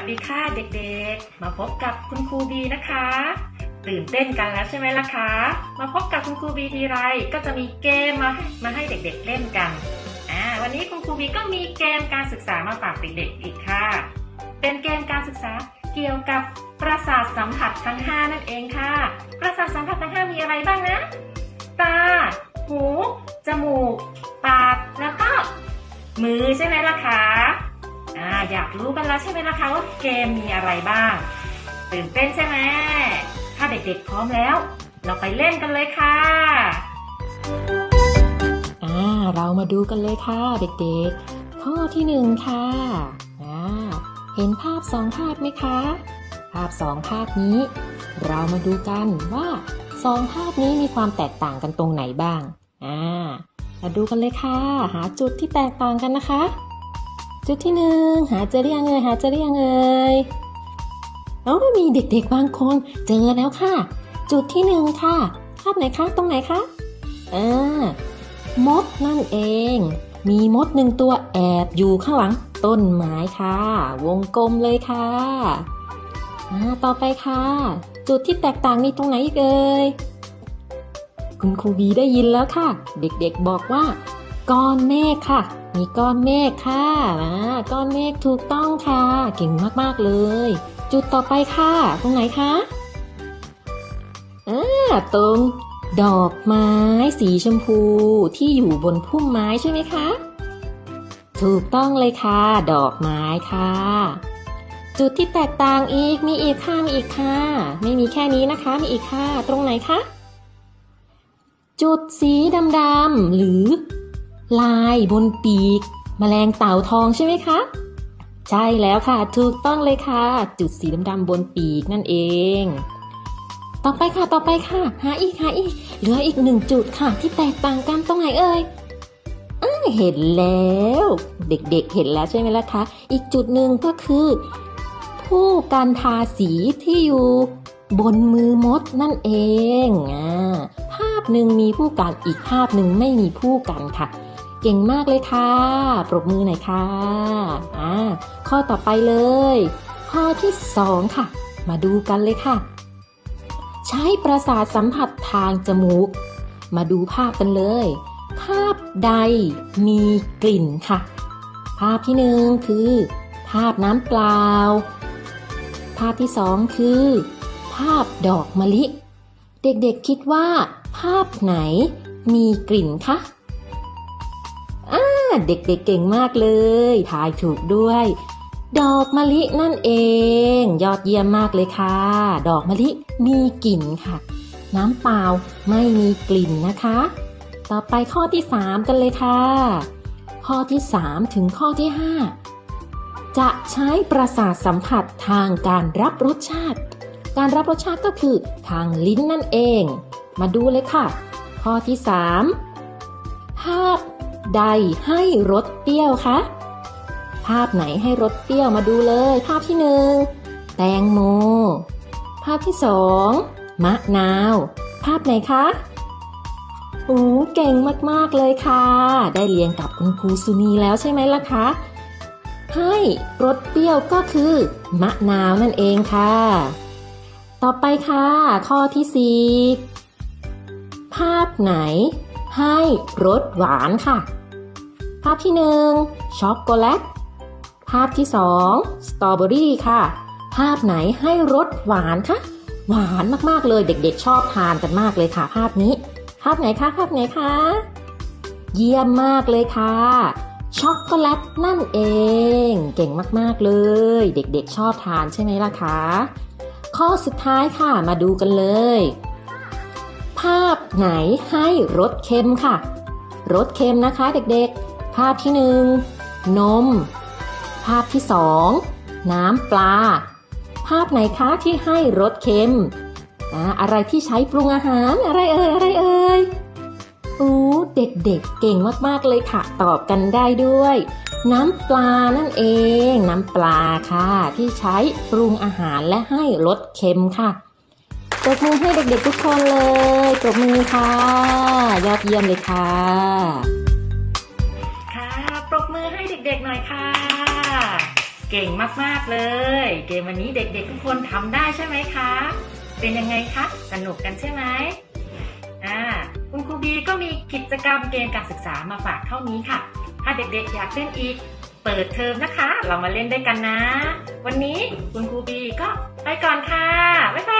สดีค่ะเด็กๆ มาพบกับคุณครูบีนะคะ ตื่นเต้นกันแล้วใช่ไหมล่ะคะ มาพบกับคุณครูบีทีไรก็จะมีเกมมามาให้เด็กๆเล่นกันอ่าวันนี้คุณครูบีก็มีเกมการศึกษามาฝากเด็กๆอีกค่ะ เป็นเกมการศึกษาเกี่ยวกับประสาทสัมผัสทั้ง 5 นั่นเองค่ะ ประสาทสัมผัสทั้ง 5 มีอะไรบ้างนะ ตา หู จมูก ปาก แล้วก็มือใช่ไหมล่ะคะ อ่าอยากรู้กันแล้วใช่ไหมล่ะคะว่าเกมมีอะไรบ้าง ตื่นเต้นใช่ไหมถ้าเด็กๆพร้อมแล้ว เราไปเล่นกันเลยค่ะอ่าเรามาดูกันเลยค่ะเด็กๆ ข้อที่หนึ่งค่ะอ่าเห็นภาพสองภาพไหมคะ ภาพสองภาพนี้ เรามาดูกันว่าสองภาพนี้มีความแตกต่างกันตรงไหนบ้างอ่ามาดูกันเลยค่ะ หาจุดที่แตกต่างกันนะคะ จุดที่หนึ่งหาเจอหรือยังเอ่ยหาเจอหรือยังเอ่ยเอ้ามีเด็กๆบางคนเจอแล้วค่ะ จุดที่หนึ่งค่ะภาพไหนคะตรงไหนคะอ่ามดนั่นเอง มีมดหนึ่งตัวแอบอยู่ข้างหลังต้นไม้ค่ะ วงกลมเลยค่ะอ่าต่อไปค่ะ จุดที่แตกต่างมีตรงไหนอีกเอ่ยคุณครูบีได้ยินแล้วค่ะ เด็กๆบอกว่าก้อนเมฆค่ะ มีก้อนเมฆค่ะอ่าก้อนเมฆถูกต้องค่ะ เก่งมากๆเลย จุดต่อไปค่ะ ตรงไหนคะอ่าตรงดอกไม้สีชมพูที่อยู่บนพุ่มไม้ใช่ไหมคะ ถูกต้องเลยค่ะ ดอกไม้ค่ะ จุดที่แตกต่างอีกมีอีกค่ะมีอีกค่ะ ไม่มีแค่นี้นะคะ มีอีกค่ะ ตรงไหนคะ จุดสีดำๆหรือ ลายบนปีกแมลงเต่าทองใช่ไหมคะ ใช่แล้วค่ะ ถูกต้องเลยค่ะ จุดสีดำๆบนปีกนั่นเอง ต่อไปค่ะต่อไปค่ะ หาอีกหาอีกเหลืออีกหนึ่งจุดค่ะ ที่แตกต่างกันตรงไหนเอ่ยเห็นแล้ว เด็กๆเห็นแล้วใช่ไหมล่ะคะอีกจุดหนึ่งก็คือ ผู้การทาสีที่อยู่บนมือมดนั่นเองอ่าภาพหนึ่งมีผู้กันอีกภาพหนึ่งไม่มีผู้กันค่ะ เก่งมากเลยค่ะ ปรบมือหน่อยค่ะอ่าข้อต่อไปเลย ข้อที่สองค่ะ มาดูกันเลยค่ะ ใช้ประสาทสัมผัสทางจมูก มาดูภาพกันเลย ภาพใดมีกลิ่นค่ะ ภาพที่หนึ่งคือ ภาพน้ำเปล่า ภาพที่สองคือ ภาพดอกมะลิ เด็กๆคิดว่า ภาพไหนมีกลิ่นคะ เด็กๆเก่งมากเลย ทายถูกด้วย ดอกมะลินั่นเอง ยอดเยี่ยมมากเลยค่ะ ดอกมะลิมีกลิ่นค่ะ น้ำเปล่าไม่มีกลิ่นนะคะ ต่อไปข้อที่ 3 กันเลยค่ะ ข้อที่ 3 ถึงข้อที่ 5 จะใช้ประสาทสัมผัสทางการรับรสชาติ การรับรสชาติก็คือทางลิ้นนั่นเอง มาดูเลยค่ะ ข้อที่ 3ภาพ ใดให้รสเปรี้ยวคะ ภาพไหนให้รสเปรี้ยวมาดูเลย ภาพที่หนึ่งแตงโม ภาพที่สองมะนาว ภาพไหนคะโอ้เก่งมากๆเลยค่ะ ได้เรียนกับคุณครูสุนีแล้วใช่ไหมล่ะคะ ให้รสเปรี้ยวก็คือ มะนาวนั่นเองค่ะ ต่อไปค่ะ ข้อที่สี่ภาพไหน ให้รสหวานค่ะ ภาพที่หนึ่งช็อกโกแลต ภาพที่สองสตรอเบอรี่ค่ะ ภาพไหนให้รสหวานคะ หวานมากๆเลยเด็กๆ ชอบทานกันมากเลยค่ะ ภาพนี้ ภาพไหนคะ ภาพไหนคะ เยี่ยมมากเลยค่ะ ช็อกโกแลตนั่นเอง เก่งมากๆเลย เด็กๆ ชอบทานใช่ไหมล่ะคะ ข้อสุดท้ายค่ะ มาดูกันเลย ภาพไหนให้รสเค็มค่ะ รสเค็มนะคะ เด็กๆ ภาพที่หนึ่งนม ภาพที่สองน้ำปลา ภาพไหนคะที่ให้รสเค็มอ่าอะไรที่ใช้ปรุงอาหารอะไรเอ่ยอะไรเอ่ยอู้เด็กๆเก่งมากๆเลยค่ะ ตอบกันได้ด้วย น้ำปลานั่นเอง น้ำปลาค่ะ ที่ใช้ปรุงอาหารและให้รสเค็มค่ะปรบมือให้เด็กๆทุกคนเลยปรบมือค่ะ ยอดเยี่ยมเลยค่ะ ด็กๆหน่อยค่ะ เก่งมากๆเลย เกมวันนี้เด็กๆทุกคนทำได้ใช่ไหมคะ เป็นยังไงคะสนุกกันใช่ไหมอ่าคุณครูบีก็มีกิจกรรมเกมการศึกษามาฝากเท่านี้ค่ะ ถ้าเด็กๆอยากเล่นอีก เปิดเทอมนะคะ เรามาเล่นด้วยกันนะ วันนี้คุณครูบีก็ไปก่อนค่ะ บ๊ายบาย